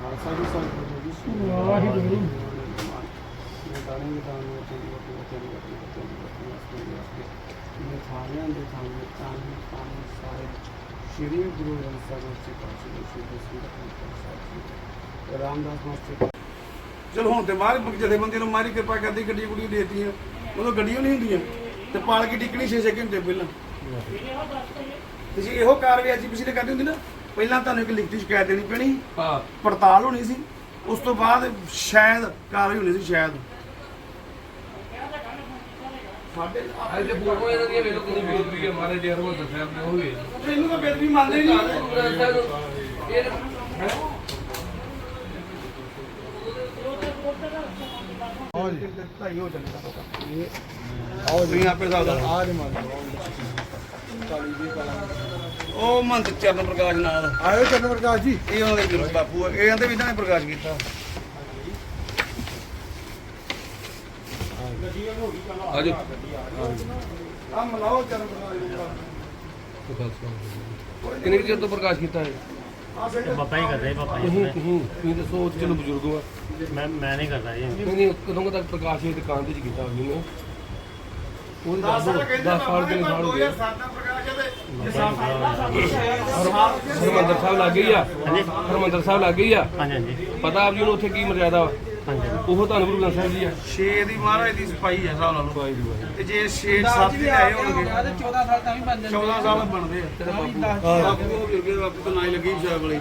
ਖਾਲਸਾ ਜੀ ਸੰਤ ਜੀ ਵਾਹਿਗੁਰੂ। ਦਾਣੇ ਵੀ ਦਾਨ ਨੂੰ ਤੇ ਉਹ ਤੇ ਤੇ ਤੇ ਤੇ ਮੈਂ ਸਾਰਿਆਂ ਦੇ ਸਾਹਮਣੇ ਚਾਂਦ ਪਾਣੀ ਸਾਰੇ ਸ਼੍ਰੀ ਗੁਰੂ ਗ੍ਰੰਥ ਸਾਹਿਬ ਜੀ ਪਾਸ਼ਾ ਜੀ। ਦਸਵੀਂ ਰਾਮਦਾਸ ਮਾਸਟਰ ਚਲੋ ਹੁਣ ਤੇ ਮਾਰ ਜਥੇਬੰਦੀ ਨੂੰ ਮਾਰੀ ਕਿਰਪਾ ਕਰਦੀ ਗੱਡੀ ਗੁੱਡੀ ਦੇਤੀਆਂ। ਉਦੋਂ ਗੱਡੀਆਂ ਨਹੀਂ ਹੁੰਦੀਆਂ। ਤੇ ਪਾਲਕੀ ਟਿਕਣੀ 6-6 ਘੰਟੇ ਪਹਿਲਾਂ। ਤੁਸੀਂ ਇਹੋ ਕਾਰਵਾਈ ਅੱਜ ਪਿਛਲੇ ਕਰਦੀ ਹੁੰਦੀ ਨਾ ਪਹਿਲਾਂ ਤੁਹਾਨੂੰ ਇੱਕ ਲਿਖਤੀ ਸ਼ਿਕਾਇਤ ਦੇਣੀ ਪੈਣੀ। ਹਾਂ। ਪੜਤਾਲ ਹੋਣੀ ਸੀ। ਉਸ ਤੋਂ ਬਾਅਦ ਸ਼ਾਇਦ ਕਾਰਵਾਈ ਹੋਣੀ ਸੀ ਸ਼ਾਇਦ। ਸਾਡੇ ਅੱਜ ਤੇ ਫੋਟੋ ਇਹਨਾਂ ਦੀਆਂ ਵੇਖੋ ਕਿੰਨੀ ਬੇਇੱਜ਼ਤੀ ਹੈ ਮਾਰੇ ਨੇ ਉਹ ਵੀ ਮੈਨੂੰ ਤਾਂ ਬੇਦਬੀ ਮੰਨਦੇ ਨਹੀਂ। ਇਹ ਆਓ ਜੀ। ਢਾਈ ਹੋ ਚੱਲਦਾ ਆਓ ਜੀ। ਆਪੇ ਸਾਦਾ ਆਜ ਮੰਨ ਕਾਲੀ ਜੀ ਕਲਾ ਉਹ ਮੰਤ ਚਰਨ ਪ੍ਰਕਾਸ਼ ਨਾਲ। ਆਇਓ ਚੰਨ ਪ੍ਰਕਾਸ਼ ਜੀ। ਇਹ ਉਹਨਾਂ ਦੇ ਗੁਰੂ ਬਾਪੂ ਆ। ਇਹ ਕਹਿੰਦੇ ਵੀ ਇਹਨਾਂ ਨੇ ਪ੍ਰਕਾਸ਼ ਕੀਤਾ। ਆਜੋ। ਆ ਮਲਾਓ ਚਰਨ ਪ੍ਰਕਾਸ਼ ਨੂੰ ਕਿੰਨੇ ਚਿਰ ਤੋਂ ਪ੍ਰਕਾਸ਼ ਕੀਤਾ ਹੈ ਪਾਪਾ ਹੀ ਕਰਦੇ ਪਾਪਾ ਜੀ। ਤੁਸੀਂ ਤੁਸੀਂ ਤੁਸੀਂ ਦੱਸੋ ਚਲੋ ਬਜ਼ੁਰਗ ਆ ਮੈਂ ਮੈਂ ਨਹੀਂ ਕਰਦਾ ਜੀ। ਨਹੀਂ ਨਹੀਂ ਕਦੋਂ ਕੁ ਤੱਕ ਪ੍ਰਕਾਸ਼ ਇਹ ਦੁਕਾਨ ਤੇ ਚ ਕੀਤਾ ਜੀ ਨੇ ਉਹ 10 ਦੱਸ ਸਾਲ ਦਿਓ ਕਹਿੰਦੇ 10 ਸਾਲ ਕਿੰਨੇ ਸਾਲ ਹੋ ਗਏ? 2007 ਦਾ ਪ੍ਰਕਾਸ਼ ਹੈ ਤੇ ਇਹ ਸਾਲ ਹਰਮੰਦਰ ਸਾਹਿਬ ਲੱਗ ਗਈ ਆ? ਹਰਮੰਦਰ ਸਾਹਿਬ ਲੱਗ ਗਈ ਆ? ਹਾਂਜੀ ਹਾਂਜੀ। ਪਤਾ ਆਪ ਜੀ ਨੂੰ ਉੱਥੇ ਕੀ ਮਰਜ਼ਾਦਾ ਵਾ? ਹਾਂਜੀ ਉਹ ਤੁਹਾਨੂੰ ਗੁਰੂ ਗ੍ਰੰਥ ਸਾਹਿਬ ਜੀ ਆ। ਛੇ ਦੀ ਮਹਾਰਾਜ ਦੀ ਸਫ਼ਾਈ ਹੈ ਹਿਸਾਬ ਨਾਲ। ਭਾਈ ਦੀ ਭਾਈ। ਤੇ ਜੇ 6 7 ਦੇ ਆਏ ਹੋਣਗੇ। 14 ਸਾਲ ਤਾਂ ਵੀ ਬਣ ਜਾਂਦੇ 14 ਸਾਲ ਬਣਦੇ ਆ। ਤੇਰੇ ਬਾਪੂ। ਬਾਪੂ ਉਹ ਬਿਰਗੇ ਬਾਪੂ ਤਾਂ ਨਾ ਹੀ ਲੱਗੀ ਸ਼ਾਇਦ ਵਾਲੀ।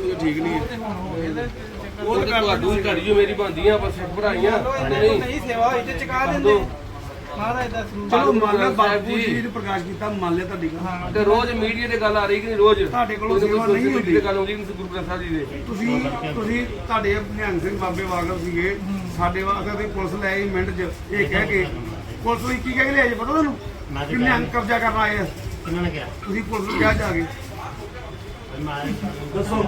ਉਹ ਠੀਕ ਨਹੀਂ ਹੈ ਉਹ ਤੇ ਤੁਹਾਨੂੰ ਘੜੀ ਜੋ ਮੇਰੀ ਬੰਦੀ ਆ ਪਰ ਸਿੱਖ ਭਰਾਈਆਂ ਨਹੀਂ। ਨਹੀਂ ਸੇਵਾ ਹੋਈ ਤੇ ਚੁਕਾ ਦਿੰਦੇ। ਮਹਾਰਾਜ ਦਾ ਸਰੂਪ। ਚਲੋ ਮੰਨ ਲਿਆ ਬਾਪੂ ਜੀ। ਜੀ ਨੇ ਪ੍ਰਕਾਸ਼ ਕੀਤਾ ਮੰਨ ਲਿਆ ਤੁਹਾਡੀ ਗੱਲ। ਤੇ ਰੋਜ਼ ਮੀਡੀਆ ਤੇ ਗੱਲ ਆ ਰਹੀ ਕਿ ਨਹੀਂ ਰੋਜ਼? ਤੁਹਾਡੇ ਕੋਲੋਂ ਸੇਵਾ ਨਹੀਂ ਹੁੰਦੀ। ਤੇ ਗੱਲ ਆਉਂਦੀ ਕਿ ਗੁਰੂ ਗ੍ਰੰਥ ਸਾਹਿਬ ਜੀ ਦੇ। ਤੁਸੀਂ ਤੁਸੀਂ ਤੁਹਾਡੇ ਨਿਹੰਗ ਸਿੰਘ ਬਾਬੇ ਵਾਗਲ ਸੀਗੇ। ਸਾਡੇ ਵਾਸਤੇ ਤੇ ਪੁਲਿਸ ਲੈ ਆਈ ਮਿੰਟ 'ਚ। ਇਹ ਕਹਿ ਕੇ ਪੁਲਿਸ ਨੂੰ ਕੀ ਕਹਿ ਕੇ ਲਿਆਏ ਪਤਾ ਤੁਹਾਨੂੰ? ਕਿ ਨਿਹੰਗ ਕਬਜ਼ਾ ਕਰਨ ਆਏ ਆ ਇਹਨਾਂ ਨੇ ਕਿਹਾ? ਤੁਸੀਂ ਪੁਲਿਸ ਨੂੰ ਕਿਹਾ ਜਾ ਕੇ। ਦੱਸੋ।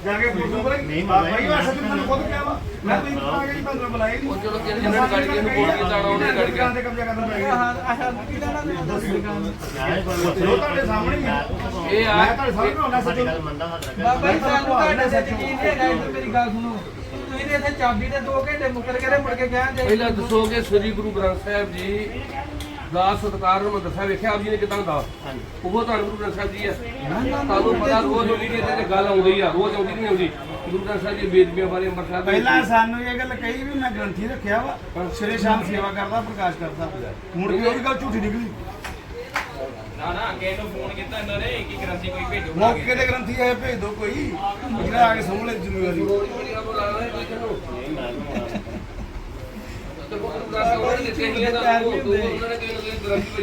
ਜਾ ਕੇ ਪੁਲਿਸ ਨੂੰ ਬੋਲੇ ਨਹੀਂ, ਬਾਬਾ ਮੈਂ- ਜੀ ਵਾਸਤੇ ਤੇ ਮੈਨੂੰ ਖੁਦ ਕਿਹਾ ਵਾ। ਮੈਂ ਤੁਸੀਂ ਆ ਕੇ ਜੀ ਬੰਦਰ ਬੁਲਾਏ ਨਹੀਂ। ਉਹ ਚਲੋ ਕਿਹਨੇ ਜਿਹਨੇ ਗਾੜੀ ਕੇ ਨੂੰ ਬੋਲ ਕੇ ਜਾਣਾ ਉਹਨੇ ਗਾੜੀ ਕੇ ਤੇ ਕਬਜ਼ਾ ਕਰਨਾ ਪੈ ਆਹ ਗਿਆ ਆਹ ਕੀ ਲੈਣਾ ਨੇ ਉਹ ਤੁਹਾਡੇ ਸਾਹਮਣੇ ਹੀ ਆ। ਇਹ ਆ। ਮੈਂ ਤੁਹਾਡੇ ਸਾਹਮਣੇ ਹੋਣਾ ਸਾਡੀ ਸੱਚੋ ਗੱਲ ਮੰਨਦਾ ਸਾਡਾ ਬਾਬਾ ਜੀ ਸਾਨੂੰ ਤੁਹਾਡੇ ਤੇ ਯਕੀਨ ਨਹੀਂ ਹੈਗਾ ਇੱਧਰ ਮੇਰੀ ਗੱਲ ਸੁਣੋ। ਤੁਸੀਂ ਤੇ ਇੱਥੇ ਚਾਬੀ ਦੇ 2 ਘੰਟੇ ਮੁੱਕਰ ਕੇ ਤੇ ਮੁੜ ਕੇ ਗਿਆ ਜੇ ਪਹਿਲਾਂ ਦੱਸੋਗੇ ਸ੍ਰੀ ਗੁਰੂ ਗ੍ਰੰਥ ਸਾਹਿਬ ਜੀ ਦਾ ਸਤਕਾਰ ਨੂੰ ਦੱਸਿਆ ਵੇਖਿਆ ਆਪ ਜੀ ਨੇ ਕਿਦਾਂ ਦਾ। ਹਾਂਜੀ। ਉਹ ਤੁਹਾਨੂੰ ਗੁਰੂ ਗ੍ਰੰਥ ਸਾਹਿਬ ਜੀ ਆ ਤੁਹਾਨੂੰ ਪਤਾ ਰੋਜ਼ ਮੀਡੀਆ ਤੇ ਗੱਲ ਆਉਂਦੀ ਆ ਰੋਜ਼ ਆਉਂਦੀ ਨਹੀਂ ਆਉਂਦੀ। ਗੁਰੂ ਗ੍ਰੰਥ ਸਾਹਿਬ ਜੀ ਬੇਦਬੀਆਂ ਬਾਰੇ ਅੰਮ੍ਰਿਤਸਰ ਦੇ ਪਹਿਲਾਂ ਸਾਨੂੰ ਇਹ ਗੱਲ ਕਹੀ ਵੀ ਮੈਂ ਗ੍ਰੰਥੀ ਰੱਖਿਆ ਵਾ ਸਵੇਰੇ ਸ਼ਾਮ ਸੇਵਾ ਕਰਦਾ ਪ੍ਰਕਾਸ਼ ਕਰਦਾ। ਹੁਣ ਵੀ ਉਹਦੀ ਗੱਲ ਝੂਠੀ ਨਿਕਲੀ। ਨਾ ਨਾ ਨੂੰ ਫੋਨ ਕੀਤਾ ਇਹਨਾਂ ਨੇ ਕਿ ਗ੍ਰੰਥੀ ਕੋਈ ਭੇਜੋ। ਮੌਕੇ ਤੇ ਗ੍ਰੰਥੀ ਆਏ ਭੇਜ ਦਿਓ ਕੋਈ। ਜਿਹੜਾ ਆ ਕੇ ਸਮਝ ਲੈ ਜ਼ਿੰਮੇਵਾਰੀ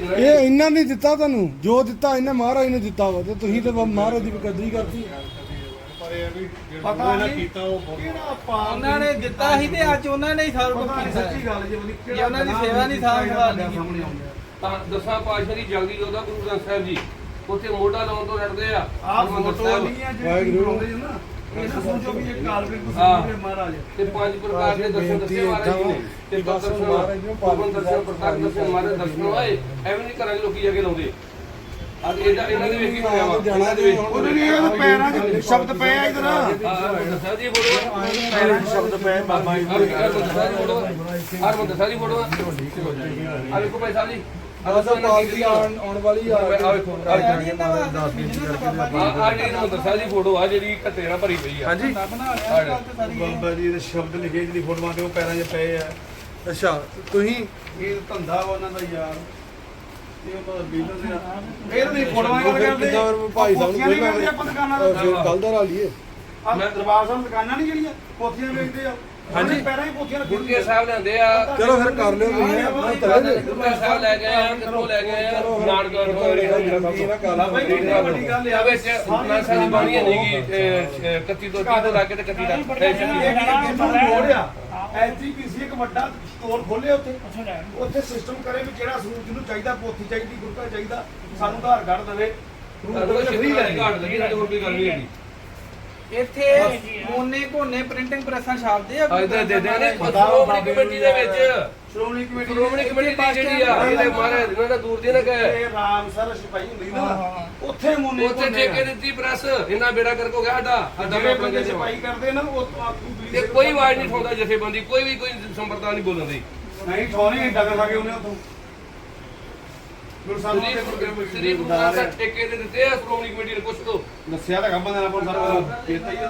ਇਹ ਇਹ ਇਹਨਾਂ ਨੇ ਦਿੱਤਾ ਤੁਹਾਨੂੰ ਜੋ ਦਿੱਤਾ ਇਹਨੇ ਮਹਾਰਾਜ ਨੇ ਦਿੱਤਾ ਵਾ ਤੇ ਤੁਸੀਂ ਤੇ ਮਹਾਰਾਜ ਦੀ ਕਦਰੀ ਕਰਤੀ। ਪਤਾ ਨਹੀਂ ਕੀਤਾ ਉਹ ਕਿਹੜਾ ਪਾਪ ਉਹਨਾਂ ਨੇ ਦਿੱਤਾ ਸੀ ਤੇ ਅੱਜ ਉਹਨਾਂ ਨੇ ਹੀ ਸਾਰਾ ਕੁਝ ਪਤਾ ਨਹੀਂ ਕੀਤਾ ਸੱਚੀ ਗੱਲ ਜੇ ਉਹਦੀ ਜੇ ਉਹਨਾਂ ਦੀ ਸੇਵਾ ਨਹੀਂ ਸਾਂਭ ਸੰਭਾਲ ਨਹੀਂ ਸਾਹਮਣੇ ਆਉਂਦਾ। ਤਾਂ ਦਸਾਂ ਪਾਤਸ਼ਾਹ ਦੀ ਜਲਦੀ ਉਹਦਾ ਗੁਰੂ ਗ੍ਰੰਥ ਸਾਹਿਬ ਜੀ ਉੱਥੇ ਮੋਢਾ ਲਾਉਣ ਤੋਂ ਡਰਦੇ ਆ। ਆਹ ਹਰਿਮੰਦਰ ਫੋਟੋ ਸਾਹਿਬ। ਨਹੀਂ ਹੈ ਜਿਹੜੀ ਬਣਾਉਂਦੇ ਜੀ ਨਾ। ਇਹ ਨਾ ਸੋਚੋ ਵੀ ਇਹ ਕਾਲਵੇ ਹਾਂ। ਤੁਸੀਂ ਮਹਾਰਾਜ। ਤੇ ਪੰਜ ਪ੍ਰਕਾਰ ਦੇ ਦਰਸ਼ਨ ਦੱਸੇ ਮਹਾਰਾਜ ਜੀ ਨੇ। ਤੇ ਬਸ ਦਰਸ਼ਨ ਮਹਾਰਾਜ ਨੂੰ ਪਾਵਨ ਦਰਸ਼ਨ ਪ੍ਰਤਾਪ ਦਰਸ਼ਨ ਮਹਾਰਾਜ ਦਰਸ਼ਨ ਹੋਏ ਐਵੇਂ ਨਹੀਂ ਕਰਾਂਗੇ ਲੋਕੀ ਜਾ ਕੇ ਲਾਉਂਦੇ। ਅੱਜ ਇਹਦਾ ਇਹਨਾਂ ਦੇ ਵੇਖ ਕੀ ਬਣਿਆ ਵਾ ਇਹਨਾਂ ਦੇ ਵੇਖ ਉਹਦੇ ਨੇ ਇਹ ਪੈਰਾਂ 'ਚ ਸ਼ਬਦ ਪਏ ਆ ਇਧਰ। ਹਰਮੰਦਰ ਸਾਹਿਬ ਦੀ ਫੋਟੋ ਪੈਰਾਂ 'ਚ ਸ਼ਬਦ ਪਏ ਬਾਬਾ ਜੀ। ਦੇ ਹਰਮੰਦਰ ਸਾਹਿਬ ਦੀ ਫੋਟੋ ਹਰਮੰਦਰ ਸਾਹਿਬ ਦੀ ਫੋਟੋ ਆ ਵੇਖੋ ਭਾਈ ਸਾਹਿਬ ਜੀ ਆ ਬਸ ਦੱਸੋ ਉਹ ਪਾਲਕੀ ਆਉਣ ਆਉਣ ਵਾਲੀ ਆ। ਆ ਵੇਖੋ ਆ ਹੈ ਨਹੀਂ ਇਹਨਾਂ ਵਾਸਤੇ ਜ਼ਮੀਨ ਨਾ ਬਾਬਾ ਜੀ ਆ। ਜਿਹੜੀ ਹਰਮੰਦਰ ਸਾਹਿਬ ਦੀ ਫੋਟੋ ਆ ਜਿਹੜੀ ਘੱਟੇ ਨਾਲ ਭਰੀ ਪਈ ਆ। ਹਾਂਜੀ। ਦਾ ਬਣਾ ਲਿਆ ਇਹ ਗੱਲ ਤੇ ਸਾਰੀ ਬਾਬਾ ਜੀ ਦੇ ਸ਼ਬਦ ਲਿਖੇ ਜਿਹੜੀ ਫੋਟੋਆਂ ਤੇ ਉਹ ਪੈਰਾਂ 'ਚ ਪਏ ਆ। ਅੱਛਾ ਤੁਸੀਂ ਇਹ ਧੰਦਾ ਵਾ ਉਹਨਾਂ ਦਾ ਯਾਰ। ਦਾ ਇਹ ਨਹੀਂ ਫੋਟੋਆਂ ਗੱਲ ਕਰਦੇ ਕਿੱਦਾਂ ਭਾਈ ਸਾਹਿਬ ਨੂੰ ਨਹੀਂ ਵੇਚਦੇ ਆਪਾਂ ਦੁਕਾਨਾਂ ਦਾ ਫਿਰ ਕੱਲ ਦਾ ਰਾਲੀਏ ਮੈਂ ਦਰਬਾਰ ਸਾਹਿਬ ਦੁਕਾਨਾਂ ਨਹੀਂ ਜਿਹੜੀਆਂ ਪੋਥੀਆਂ ਵੇਚਦੇ ਆ। ਹਾਂਜੀ। ਪੈਰਾਂ 'ਚ ਪੋਥੀਆਂ ਗੁਰਕੇ ਸਾਹਿਬ ਲਿਆਂਦੇ ਆ। ਚਲੋ ਫਿਰ ਕਰ ਲਿਓ ਤੁਸੀਂ ਆਪਣਾ ਤਲੇ ਗੁਰਕੇ ਸਾਹਿਬ ਲੈ ਗਏ ਆ ਕਿੱਥੋਂ ਲੈ ਗਏ ਆ? ਨਾਨਕਗੜ੍ਹ ਤੋਂ ਇਹ ਨਾ ਬਾਬਾ ਜੀ ਕਿੰਨੀ ਵੱਡੀ ਗੱਲ ਆ ਵਿੱਚ ਨਾ ਸਾਡੀ ਬਾਣੀ ਨਹੀਂ ਗਈ ਕੱਤੀ ਤੋਂ ਤੀਹ ਤੋਂ ਲਾ ਕੇ ਤੇ ਕੱਤੀ ਤੱਕ। ਇਹ ਲੋੜ ਆ ਐਸਜੀਪੀਸੀ ਇੱਕ ਵੱਡਾ ਸਟੋਰ ਖੋਲੇ ਉੱਥੇ। ਉੱਥੇ ਸਿਸਟਮ ਕਰੇ ਵੀ ਜਿਹੜਾ ਸਰੂਪ ਜਿਹਨੂੰ ਚਾਹੀਦਾ ਪੋਥੀ ਚਾਹੀਦੀ ਗੁਰਕਾ ਚਾਹੀਦਾ ਸਾਨੂੰ ਆਧਾਰ ਕਾਰਡ ਦੇਵੇ। ਨਾ ਇੱਥੇ ਮੋਨੇ ਕੋਨੇ ਪ੍ਰਿੰਟਿੰਗ ਪ੍ਰੈਸਾਂ ਛਾਪਦੇ ਆ। ਦੇ ਦੇ ਨੇ ਸ਼੍ਰੋਮਣੀ ਕਮੇਟੀ ਦੇ ਵਿੱਚ। ਸ਼੍ਰੋਮਣੀ ਕਮੇਟੀ ਸ਼੍ਰੋਮਣੀ ਕਮੇਟੀ ਦੀ ਜਿਹੜੀ ਆ ਇਹਦੇ ਮਾਰੇ ਇਹਨਾਂ ਦਾ ਦੂਰ ਦੀ ਨਾ ਗਏ ਇਹ ਰਾਮਸਰ ਸਿਪਾਹੀ ਹੁੰਦੀ ਹਾਂ, ਨਾ। ਉੱਥੇ ਮੁੰਨੇ ਉੱਥੇ ਠੇਕੇ ਦਿੱਤੀ ਪ੍ਰੈਸ ਇਹਨਾਂ ਬੇੜਾ ਕਰਕੇ ਹੋ ਗਿਆ ਸਾਡਾ ਸਾਡਾ ਜਿਹੜੇ ਬੰਦੇ ਸਿਪਾਹੀ ਕਰਦੇ ਨਾ ਉਹ ਤੋਂ ਆਪੂ ਤੇ ਕੋਈ ਆਵਾਜ਼ ਨਹੀਂ ਠਾਉਂਦਾ ਜਥੇਬੰਦੀ ਕੋਈ ਵੀ ਕੋਈ ਸੰਪਰਦਾ ਨਹੀਂ ਬੋਲਣ ਦੀ। ਨਹੀਂ ਠੋਣੀ ਡਗਰ ਖਾ ਕੇ ਉਹਨੇ ਉਥੋਂ। ਸ੍ਰੀ ਨੇ ਗੁਰੂ ਸ੍ਰੀ ਗੁਰੂ ਗ੍ਰੰਥ ਸਾਹਿਬ ਠੇਕੇ ਦੇ ਦਿੱਤੇ ਆ ਸ਼੍ਰੋਮਣੀ ਕਮੇਟੀ ਨੇ ਪੁੱਛ ਲਓ। ਦੱਸਿਆ ਤਾਂ ਗੱਬਾਂ ਦਾ ਪੁਲਿਸ ਸਾਰਾ ਕੀਤਾ ਹੀ ਆ।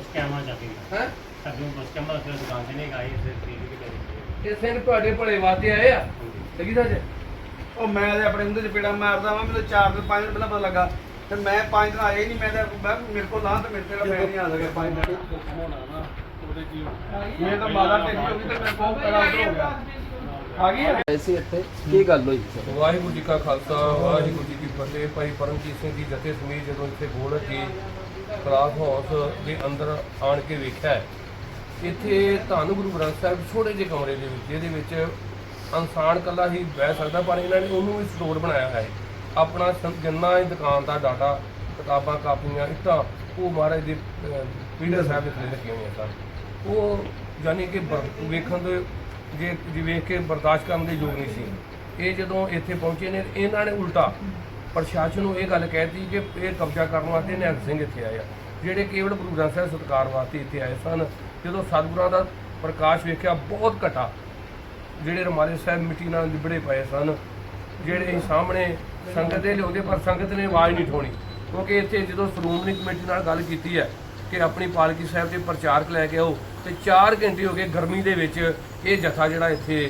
वो बस के आना चाहती हूँ ਹੈ चाबी वो बस के आना फिर दुकान से नहीं आई फिर टीवी की करी ਇਹ ਸਿੰਘ ਤੁਹਾਡੇ ਭਲੇ ਵਾਸਤੇ ਆਏ ਆ ਲੱਗੀ ਸੱਚ ਉਹ ਮੈਂ ਤੇ ਆਪਣੇ ਹੁੰਦੇ ਚ ਪੇੜਾ ਮਾਰਦਾ ਵਾਂ ਮੈਨੂੰ 4 ਦਿਨ 5 ਦਿਨ ਪਹਿਲਾਂ ਪਤਾ ਲੱਗਾ ਤੇ ਮੈਂ 5 ਦਿਨ ਆਇਆ ਹੀ ਨਹੀਂ ਮੈਂ ਤਾਂ ਮੈਂ ਕਿਹਾ ਮੇਰੇ ਕੋਲ ਲਾਂ ਤੇ ਮੇਰੇ ਤੇ ਮੈਂ ਨਹੀਂ ਆ ਸਕਿਆ 5 ਦਿਨ ਮੈਂ ਤਾਂ ਮਾਦਾ ਢਿੱਲੀ ਹੋ ਗਈ ਤੇ ਮੈਂ ਕੋਲ ਕਰਾ ਹੋ ਗਿਆ ਆ ਗਈ ਆ? ਐਸੀ ਇੱਥੇ ਕੀ ਗੱਲ ਹੋਈ ਵਾਹਿਗੁਰੂ ਜੀ ਕਾ ਖਾਲਸਾ ਵਾਹਿਗੁਰੂ ਜੀ ਕੀ ਫਤਿਹ ਭਾਈ ਪਰਮਜੀਤ ਸਿੰਘ ਜੀ ਜਥੇ ਸਮੇਤ ਜਦੋਂ ਇੱਥੇ ਗੋਲ ਕੀ ਕਲਾਸ ਹਾਊਸ ਦੇ ਅੰਦਰ ਆਣ ਕੇ ਵੇਖਿਆ ਹੈ, ਇੱਥੇ ਧੰਨ ਗੁਰੂ ਗ੍ਰੰਥ ਸਾਹਿਬ ਛੋਟੇ ਜਿਹੇ ਕਮਰੇ ਦੇ ਵਿੱਚ ਜਿਹਦੇ ਵਿੱਚ ਇਨਸਾਨ ਕੱਲਾ ਹੀ ਬਹਿ ਸਕਦਾ ਪਰ ਇਹਨਾਂ ਨੇ ਉਹਨੂੰ ਵੀ ਸਟੋਰ ਬਣਾਇਆ ਹੈ। ਆਪਣਾ ਸੰ- ਜਿੰਨਾ ਇਹ ਦੁਕਾਨ ਦਾ ਡਾਟਾ ਕਿਤਾਬਾਂ ਕਾਪੀਆਂ ਇੱਟਾਂ ਉਹ ਮਹਾਰਾਜ ਦੇ ਪੀੜਾ ਸਾਹਿਬ ਦੇ ਥੱਲੇ ਲੱਗੀਆਂ ਹੋਈਆਂ ਸਨ। ਉਹ ਯਾਨੀ ਕਿ ਵੇਖਣ ਦੇ ਜੇ ਵੇਖ ਕੇ ਬਰਦਾਸ਼ਤ ਕਰਨ ਦੇ ਯੋਗ ਨਹੀਂ ਸੀ। ਇਹ ਜਦੋਂ ਇੱਥੇ ਪਹੁੰਚੇ ਨੇ ਇਹਨਾਂ ਨੇ ਉਲਟਾ ਪ੍ਰਸ਼ਾਸਨ ਨੂੰ ਇਹ ਗੱਲ ਕਹਿਤੀ ਕਿ ਇਹ ਕਬਜ਼ਾ ਕਰਨ ਵਾਸਤੇ ਨਿਹੰਗ ਸਿੰਘ ਇੱਥੇ ਆਏ ਆ। ਜਿਹੜੇ ਕੇਵਲ ਗੁਰੂ ਗ੍ਰੰਥ ਸਾਹਿਬ ਸਤਕਾਰ ਵਾਸਤੇ ਇੱਥੇ ਆਏ ਸਨ, ਜਦੋਂ ਸਤਿਗੁਰਾਂ ਦਾ ਪ੍ਰਕਾਸ਼ ਵੇਖਿਆ, ਬਹੁਤ ਘਟਾ। ਜਿਹੜੇ ਰਮਾਲੇ ਸਾਹਿਬ ਮਿੱਟੀ ਨਾਲ ਲਿਬੜੇ ਪਏ ਸਨ, ਜਿਹੜੇ ਸਾਹਮਣੇ ਸੰਗਤ ਦੇ ਲਿਆਉਂਦੇ, ਪਰ ਸੰਗਤ ਨੇ ਆਵਾਜ਼ ਨਹੀਂ ਠੋਣੀ ਕਿਉਂਕਿ ਇੱਥੇ ਜਦੋਂ ਸ਼੍ਰੋਮਣੀ ਕਮੇਟੀ ਨਾਲ ਗੱਲ ਕੀਤੀ ਹੈ ਕਿ ਆਪਣੀ ਪਾਲਕੀ ਸਾਹਿਬ ਦੇ ਪ੍ਰਚਾਰਕ ਲੈ ਕੇ ਆਓ, ਤੇ 4 ਘੰਟੇ ਹੋ ਗਏ ਗਰਮੀ ਦੇ ਵਿੱਚ ਇਹ ਜਥਾ ਜਿਹੜਾ ਇੱਥੇ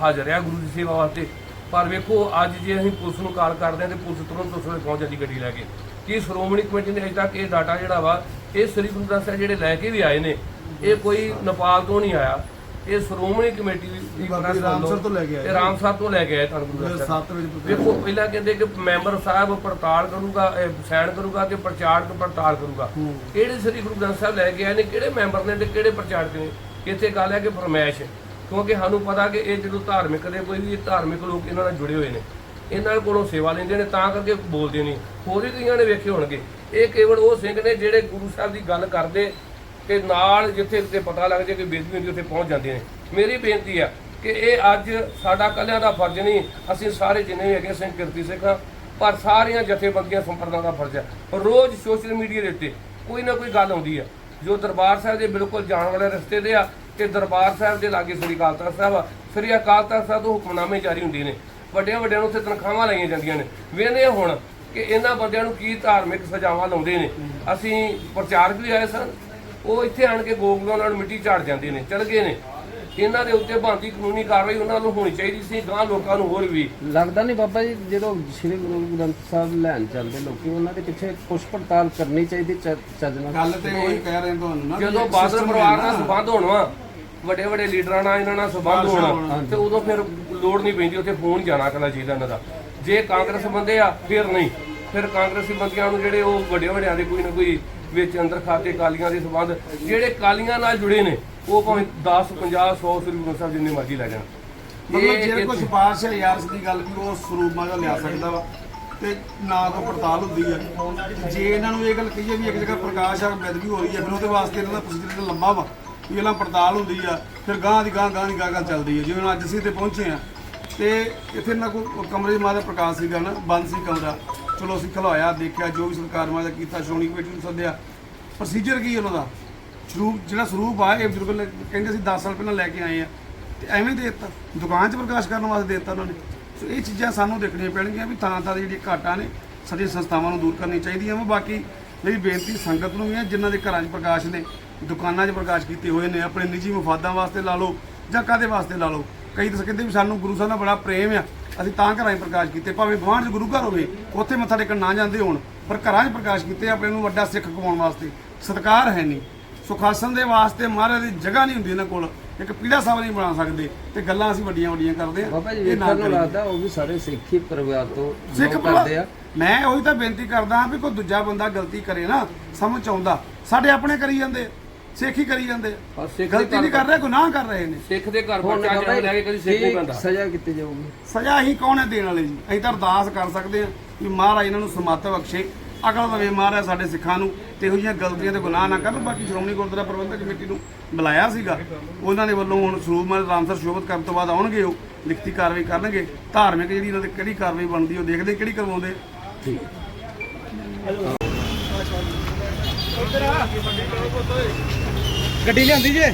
ਹਾਜ਼ਰ ਹੈ ਗੁਰੂ ਦੀ ਸੇਵਾ ਵਾਸਤੇ। ਪਰ ਵੇਖੋ ਅੱਜ ਜੇ ਅਸੀਂ ਪੁਲਿਸ ਨੂੰ ਕਾਲ ਕਰਦੇ ਹਾਂ ਤੇ ਪੁਲਿਸ ਤੁਰੰਤ ਉਸ ਵੇਲੇ ਪਹੁੰਚ ਜਾਂਦੀ ਗੱਡੀ ਲੈ ਕੇ। ਕੀ ਸ਼੍ਰੋਮਣੀ ਕਮੇਟੀ ਨੇ ਅਜੇ ਤੱਕ ਇਹ ਡਾਟਾ ਜਿਹੜਾ ਵਾ ਇਹ ਸ੍ਰੀ ਗੁਰੂ ਗ੍ਰੰਥ ਸਾਹਿਬ ਜਿਹੜੇ ਲੈ ਕੇ ਵੀ ਆਏ ਨੇ ਇਹ ਕੋਈ ਨੇਪਾਲ ਤੋਂ ਨਹੀਂ ਆਇਆ। ਇਹ ਸ਼੍ਰੋਮਣੀ ਕਮੇਟੀ ਦੀ ਰਾਮਸਰ ਤੋਂ ਲੈ ਕੇ ਆਏ। ਇਹ ਰਾਮਸਰ ਤੋਂ ਲੈ ਕੇ ਆਏ ਧੰਨ ਗੁਰੂ ਸਾਹਿਬ। ਵੇਖੋ ਪਹਿਲਾਂ ਕਹਿੰਦੇ ਕਿ ਮੈਂਬਰ ਸਾਹਿਬ ਪੜਤਾਲ ਕਰੂਗਾ ਸਾਈਨ ਕਰੂਗਾ ਤੇ ਪ੍ਰਚਾਰਕ ਪੜਤਾਲ ਕਰੂਗਾ। ਕਿਹੜੇ ਸ੍ਰੀ ਗੁਰੂ ਗ੍ਰੰਥ ਸਾਹਿਬ ਲੈ ਕੇ ਆਏ ਨੇ ਕਿਹੜੇ ਮੈਂਬਰ ਨੇ ਤੇ ਕਿਹੜੇ ਪ੍ਰਚਾਰਕ ਨੇ? ਇੱਥੇ ਗੱਲ ਹੈ ਕਿ ਫਰਮਾਇਸ਼ ਕਿਉਂਕਿ ਸਾਨੂੰ ਪਤਾ ਕਿ ਇਹ ਜਦੋਂ ਧਾਰਮਿਕ ਦੇ ਕੋਈ ਵੀ ਧਾਰਮਿਕ ਲੋਕ ਇਹਨਾਂ ਨਾਲ ਜੁੜੇ ਹੋਏ ਨੇ, ਇਹਨਾਂ ਕੋਲੋਂ ਸੇਵਾ ਲੈਂਦੇ ਨੇ, ਤਾਂ ਕਰਕੇ ਬੋਲਦੇ ਨਹੀਂ ਹੋਰ ਵੀ ਕਈਆਂ ਨੇ ਵੇਖੇ ਹੋਣਗੇ। ਇਹ ਕੇਵਲ ਉਹ ਸਿੰਘ ਨੇ ਜਿਹੜੇ ਗੁਰੂ ਸਾਹਿਬ ਦੀ ਗੱਲ ਕਰਦੇ ਤੇ ਨਾਲ ਜਿੱਥੇ ਕਿਤੇ ਪਤਾ ਲੱਗ ਜਾਏ ਕਿ ਬੇਦਬੀ ਹੁੰਦੀ ਉੱਥੇ ਪਹੁੰਚ ਜਾਂਦੇ ਨੇ। ਮੇਰੀ ਬੇਨਤੀ ਆ ਕਿ ਇਹ ਅੱਜ ਸਾਡਾ ਕੱਲਿਆਂ ਦਾ ਫਰਜ਼ ਨਹੀਂ, ਅਸੀਂ ਸਾਰੇ ਜਿੰਨੇ ਵੀ ਹੈਗੇ ਸਿੰਘ, ਕਿਰਤੀ ਸਿੱਖ ਹਾਂ ਪਰ ਸਾਰੀਆਂ ਜਥੇਬੰਦੀਆਂ ਸੰਪਰਦਾਵਾਂ ਦਾ ਫਰਜ਼ ਹੈ ਰੋਜ਼ ਸੋਸ਼ਲ ਮੀਡੀਆ ਦੇ ਉੱਤੇ ਕੋਈ ਨਾ ਕੋਈ ਗੱਲ ਆਉਂਦੀ ਆ। ਜੋ ਦਰਬਾਰ ਸਾਹਿਬ ਦੇ ਬਿਲਕੁਲ ਜਾਣ ਵਾਲੇ ਰਸਤੇ 'ਤੇ ਆ ਕਿ ਦਰਬਾਰ ਸਾਹਿਬ ਦੇ ਲਾਗੇ ਸ੍ਰੀ ਅਕਾਲ ਤਖਤ ਸਾਹਿਬ ਆ। ਸ੍ਰੀ ਅਕਾਲ ਤਖਤ ਸਾਹਿਬ ਤੋਂ ਹੁਕਮਨਾਮੇ ਜਾਰੀ ਹੁੰਦੇ ਨੇ। ਵੱਡਿਆਂ ਵੱਡਿਆਂ ਨੂੰ ਉੱਥੇ ਤਨਖਾਹਾਂ ਲਾਈਆਂ ਜਾਂਦੀਆਂ ਨੇ। ਵੇਖਦੇ ਹਾਂ ਹੁਣ ਕਿ ਇਹਨਾਂ ਬੰਦਿਆਂ ਨੂੰ ਕੀ ਧਾਰਮਿਕ ਸਜ਼ਾਵਾਂ ਲਾਉਂਦੇ ਨੇ। ਅਸੀਂ ਪ੍ਰਚਾਰਕ ਵੀ ਆਏ ਸਨ। ਉਹ ਇੱਥੇ ਆਣ ਕੇ ਗੋਗਲਾਂ ਨਾਲ ਮਿੱਟੀ ਝਾੜ ਜਾਂਦੇ ਨੇ ਚਲ ਗਏ ਨੇ। ਇਹਨਾਂ ਦੇ ਉੱਤੇ ਬਣਦੀ ਕਾਨੂੰਨੀ ਕਾਰਵਾਈ ਉਹਨਾਂ ਨੂੰ ਹੋਣੀ ਚਾਹੀਦੀ ਸੀ ਗਾਂ ਲੋਕਾਂ ਨੂੰ ਹੋਰ ਵੀ। ਲੱਗਦਾ ਨਹੀਂ ਬਾਬਾ ਜੀ ਜਦੋਂ ਸ੍ਰੀ ਗੁਰੂ ਗ੍ਰੰਥ ਸਾਹਿਬ ਲੈਣ ਚੱਲਦੇ ਲੋਕੀ ਉਹਨਾਂ ਦੇ ਪਿੱਛੇ ਪੁੱਛ ਪੜਤਾਲ ਕਰਨੀ ਚਾਹੀਦੀ ਚੱਜ ਨਾਲ। ਗੱਲ ਤੇ ਉਹੀ ਕਹਿ ਰਹੇ ਤੁਹਾਨੂੰ ਨਾ ਜਦੋਂ ਬਾਦਲ ਪਰਿਵਾਰ ਨਾਲ ਸੰਬੰਧ ਹੋਣ ਵਾ ਵੱਡੇ ਵੱਡੇ ਲੀਡਰਾਂ ਨਾਲ ਇਹਨਾਂ ਨਾਲ ਸੰਬੰਧ ਹੋਣਾ ਤੇ ਉਦੋਂ ਫਿਰ ਲੋੜ ਨਹੀਂ ਪੈਂਦੀ ਉੱਥੇ ਫੋਨ ਜਾਣਾ ਕਰਨਾ ਚਾਹੀਦਾ ਇਹਨਾਂ ਦਾ। ਜੇ ਕਾਂਗਰਸ ਬੰਦੇ ਆ ਫਿਰ ਨਹੀਂ। ਫਿਰ ਕਾਂਗਰਸੀ ਬੰਦਿਆਂ ਨੂੰ ਜਿਹੜੇ ਉਹ ਵੱਡੇ ਵੱਡਿਆਂ ਦੇ ਕੋਈ ਨਾ ਕੋਈ ਵਿੱਚ ਅੰਦਰ ਖਾਤੇ ਕਾਲੀਆਂ ਦੇ ਸੰਬੰਧ ਜਿਹੜੇ ਕਾਲੀਆਂ ਨਾਲ ਜੁੜੇ ਨੇ ਉਹ ਭਾਵੇਂ 10 50 100 ਸ੍ਰੀ ਗੁਰੂ ਸਾਹਿਬ ਜਿੰਨੇ ਮਰਜ਼ੀ ਲੈ ਜਾਣ। ਮਤਲਬ ਜੇ ਕੋਈ ਸਿਫਾਰਿਸ਼ ਹੈ ਦੀ ਗੱਲ ਵੀ ਉਹ ਸਰੂਪ ਮਾਜਾ ਲਿਆ ਸਕਦਾ ਵਾ ਤੇ ਨਾ ਕੋ ਪੜਤਾਲ ਹੁੰਦੀ ਹੈ ਜੇ ਇਹਨਾਂ ਨੂੰ ਇਹ ਗੱਲ ਕਹੀਏ ਵੀ ਇੱਕ ਜਗ੍ਹਾ ਪ੍ਰਕਾਸ਼ ਆ ਬਦਗੀ ਹੋ ਰਹੀ ਹੈ ਫਿਰ ਉਹਦੇ ਵਾਸਤੇ ਇਹਨਾਂ ਦਾ ਪ੍ਰੋਸੀਜਰ ਲੰਬਾ ਵਾ। ਵੀ ਇਹਨਾਂ ਪੜਤਾਲ ਹੁੰਦੀ ਆ, ਫਿਰ ਗਾਂ ਦੀ ਗਾਂ ਗਾਂ ਦੀ ਗਾਂ ਗਾਂ ਚੱਲਦੀ ਹੈ ਜਿਵੇਂ ਹੁਣ ਅੱਜ ਅਸੀਂ ਤੇ ਪਹੁੰਚੇ ਆ, ਤੇ ਇੱਥੇ ਨਾ ਕੋਈ ਕਮਰੇ 'ਚ ਮਾਦਾ ਪ੍ਰਕਾਸ਼ ਸੀਗਾ ਨਾ, ਬੰਦ ਸੀ ਕਮਰਾ। ਚਲੋ ਅਸੀਂ ਖਲਵਾਇਆ ਦੇਖਿਆ, ਜੋ ਵੀ ਸਰਕਾਰ ਮਾਦਾ ਕੀਤਾ, ਸ਼੍ਰੋਮਣੀ ਕਮੇਟੀ ਨੂੰ ਸੱਦਿਆ। ਪ੍ਰੋਸੀਜਰ ਕੀ ਉਹਨਾਂ ਦਾ? ਸਰੂਪ, ਜਿਹੜਾ ਸਰੂਪ ਆ, ਇਹ ਬਜ਼ੁਰਗ ਕਹਿੰਦੇ ਸੀ 10 ਸਾਲ ਪਹਿਲਾਂ ਲੈ ਕੇ ਆਏ ਆ। ਤੇ ਐਵੇਂ ਦੇ ਦਿੱਤਾ। ਦੁਕਾਨ 'ਚ ਪ੍ਰਕਾਸ਼ ਕਰਨ ਵਾਸਤੇ ਦੇ ਦਿੱਤਾ ਉਹਨਾਂ ਨੇ। ਸੋ ਇਹ ਚੀਜ਼ਾਂ ਸਾਨੂੰ ਦੇਖਣੀਆਂ ਪੈਣਗੀਆਂ ਵੀ ਤਾਂ ਤਾਂ ਜਿਹੜੀਆਂ ਘਾਟਾਂ ਨੇ, ਸਾਡੀਆਂ ਸੰਸਥਾਵਾਂ ਨੂੰ ਦੂਰ ਕਰਨੀ ਚਾਹੀਦੀਆਂ ਵਾ। ਬਾਕੀ ਮੇਰੀ ਬੇਨਤੀ ਸੰਗਤ ਨੂੰ ਵੀ ਹੈ ਜਿਨ੍ਹਾਂ ਦੇ ਘਰਾਂ 'ਚ ਪ੍ਰਕਾਸ਼ ਨੇ ਦੁਕਾਨਾਂ 'ਚ ਪ੍ਰਕਾਸ਼ ਕੀਤੇ ਹੋਏ ਨੇ ਆਪਣੇ ਨਿੱਜੀ ਮਫਾਦਾਂ ਵਾਸਤੇ ਲਾ ਲਓ ਜਾਂ ਕਾਦੇ ਵਾਸਤੇ ਲਾ ਲਓ? ਕਈ ਤਾਂ ਕਹਿੰਦੇ ਵੀ ਸਾਨੂੰ ਗੁਰੂ ਸਾਹਿਬ ਨਾਲ ਬੜਾ ਪ੍ਰੇਮ ਆ ਅਸੀਂ ਤਾਂ ਘਰਾਂ 'ਚ ਪ੍ਰਕਾਸ਼ ਕੀਤੇ ਭਾਵੇਂ ਗੁਆਂਢ 'ਚ ਗੁਰੂ ਘਰ ਹੋਵੇ ਉੱਥੇ ਮੱਥਾ ਟੇਕਣ ਨਾ ਜਾਂਦੇ ਹੋਣ ਪਰ ਘਰਾਂ 'ਚ ਪ੍ਰਕਾਸ਼ ਕੀਤੇ ਆਪਣੇ ਨੂੰ ਵੱਡਾ ਸਿੱਖ ਕਮਾਉਣ ਵਾਸਤੇ। ਸਤਕਾਰ ਹੈ ਨਹੀਂ। ਸੁਖਾਸਨ ਦੇ ਵਾਸਤੇ ਮਹਾਰਾਜ ਦੀ ਜਗ੍ਹਾ ਨਹੀਂ ਹੁੰਦੀ ਇਹਨਾਂ ਕੋਲ ਇੱਕ ਪੀੜਾ ਸਾਹਿਬ ਨਹੀਂ ਬਣਾ ਸਕਦੇ ਤੇ ਗੱਲਾਂ ਅਸੀਂ ਵੱਡੀਆਂ ਵੱਡੀਆਂ ਕਰਦੇ ਆ ਬਾਬਾ ਜੀ ਇਹ ਨਾ ਵੇਖਣ ਨੂੰ ਕਰੀਏ। ਲੱਗਦਾ ਉਹ ਵੀ ਸਾਰੇ ਸਿੱਖੀ ਪਰਿਵਾਰ ਤੋਂ ਸਿੱਖ ਕਰਦੇ ਆ। ਮੈਂ ਉਹੀ ਤਾਂ ਬੇਨਤੀ ਕਰਦਾ ਹਾਂ ਵੀ ਕੋਈ ਦੂਜਾ ਬੰਦਾ ਗਲਤੀ ਕਰੇ ਨਾ ਸਮਝ ਆਉਂਦਾ। ਸਾਡੇ ਆਪਣੇ ਕਰੀ ਜਾਂਦੇ। ਸਿੱਖ ਹੀ ਕਰੀ ਜਾਂਦੇ ਆ। ਬਸ ਸਿੱਖ ਦੇ ਗਲਤੀ ਨਹੀਂ ਕਰ ਰਹੇ ਗੁਨਾਹ ਕਰ ਰਹੇ ਨੇ। ਸਿੱਖ ਦੇ ਘਰ ਹੁਣ ਬੱਚਾ ਜਨਮ ਲੈ ਕੇ ਕਦੀ ਸਿੱਖ ਨਹੀਂ ਕੀ ਪੈਂਦਾ ਸਜ਼ਾ ਕੀਤੀ ਜਾਊਗੀ? ਸਜ਼ਾ ਹੀ ਕੌਣ ਹੈ ਦੇਣ ਵਾਲੇ ਜੀ? ਅਸੀਂ ਤਾਂ ਅਰਦਾਸ ਕਰ ਸਕਦੇ ਹਾਂ ਵੀ ਮਹਾਰਾਜ ਇਹਨਾਂ ਨੂੰ ਸਮੱਤ ਬਖਸ਼ੇ ਅਕਲ ਦੇਵੇ ਮਹਾਰਾਜ ਸਾਡੇ ਸਿੱਖਾਂ ਨੂੰ ਤੇ ਇਹੋ ਜਿਹੀਆਂ ਗਲਤੀਆਂ ਤੇ ਗੁਨਾਹ ਨਾ ਕਰਨ। ਬਾਕੀ ਸ਼੍ਰੋਮਣੀ ਗੁਰਦੁਆਰਾ ਪ੍ਰਬੰਧਕ ਕਮੇਟੀ ਨੂੰ ਬੁਲਾਇਆ ਸੀਗਾ। ਉਹਨਾਂ ਦੇ ਵੱਲੋਂ ਹੁਣ ਸਰੂਪ ਮਹਾਰਾਜ ਰਾਮਸਰ ਸ਼ੋਭਤ ਕਰਨ ਤੋਂ ਬਾਅਦ ਆਉਣਗੇ ਉਹ ਲਿਖਤੀ ਕਾਰਵਾਈ ਕਰਨਗੇ। ਧਾਰਮਿਕ ਜਿਹੜੀ ਇਹਨਾਂ ਦੀ ਕਿਹੜੀ ਕਾਰਵਾਈ ਬਣਦੀ ਉਹ ਦੇਖਦੇ ਕਿਹੜੀ ਕਰਵਾਉਂਦੇ। ਗੱਡੀ ਲਿਆਂਦੀ ਜੇ?